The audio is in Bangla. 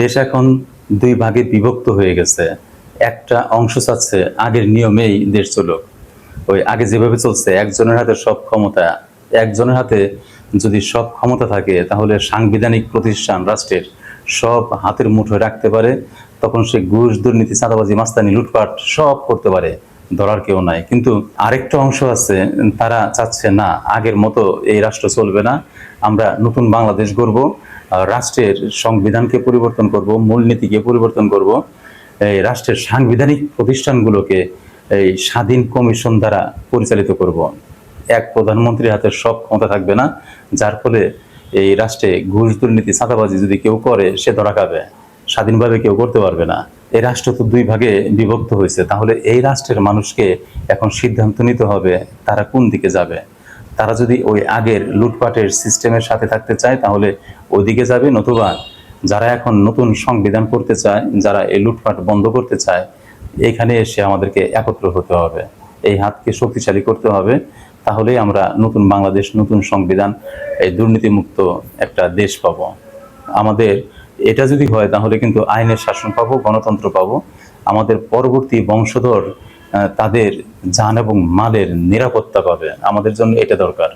দেশ এখন দুই ভাগে বিভক্ত হয়ে গেছে। একটা অংশ চাচ্ছে আগের নিয়মেই দেশ চলুক। ওই আগে যেভাবে চলছে, একজনের হাতে সব ক্ষমতা, একজনের হাতে যদি সব ক্ষমতা থাকে, তাহলে সাংবিধানিক প্রতিষ্ঠান রাষ্ট্রের সব হাতের মুঠোয় রাখতে পারে, তখন সে ঘুষ, দুর্নীতি, চাঁদাবাজি, মাস্তানি, লুটপাট সব করতে পারে। ধরার কেউ নাই। কিন্তু আরেকটা অংশ আছে, তারা চাচ্ছে না, আগের মতো এই রাষ্ট্র চলবে না, আমরা নতুন বাংলাদেশ গড়ব, রাষ্ট্রের সংবিধানকে পরিবর্তন করব, মূলনীতিকে পরিবর্তন করব, এই রাষ্ট্রের সাংবিধানিক প্রতিষ্ঠানগুলোকে এই স্বাধীন কমিশন দ্বারা পরিচালিত করব। এক প্রধানমন্ত্রীর হাতে সব ক্ষমতা থাকবে না, যার ফলে এই রাষ্ট্রে ঘুষ দুর্নীতি, চাঁদাবাজি যদি কেউ করে, সে ধরা খাবে। স্বাধীনভাবে কেউ করতে পারবে না। এই রাষ্ট্র তো দুই ভাগে বিভক্ত হয়েছে, তাহলে এই রাষ্ট্রের মানুষকে এখন সিদ্ধান্ত নিতে হবে তারা কোন দিকে যাবে। তারা যদি ওই আগের লুটপাটের সিস্টেমের সাথে থাকতে চায়, তাহলে ওইদিকে যাবে, নতুবা যারা এখন নতুন সংবিধান করতে চায়, যারা এই লুটপাট বন্ধ করতে চায়, এখানে এসে আমাদেরকে একত্র হতে হবে। এই হাতকে শক্তিশালী করতে হবে, তাহলেই আমরা নতুন বাংলাদেশ, নতুন সংবিধান, এই দুর্নীতিমুক্ত একটা দেশ পাবো। আমাদের এটা যদি হয়, তাহলে কিন্তু আইনের শাসন পাবো, গণতন্ত্র পাবো। আমাদের পরবর্তী বংশধর তাদের যান এবং মালের নিরাপত্তা পাবে। আমাদের জন্য এটা দরকার।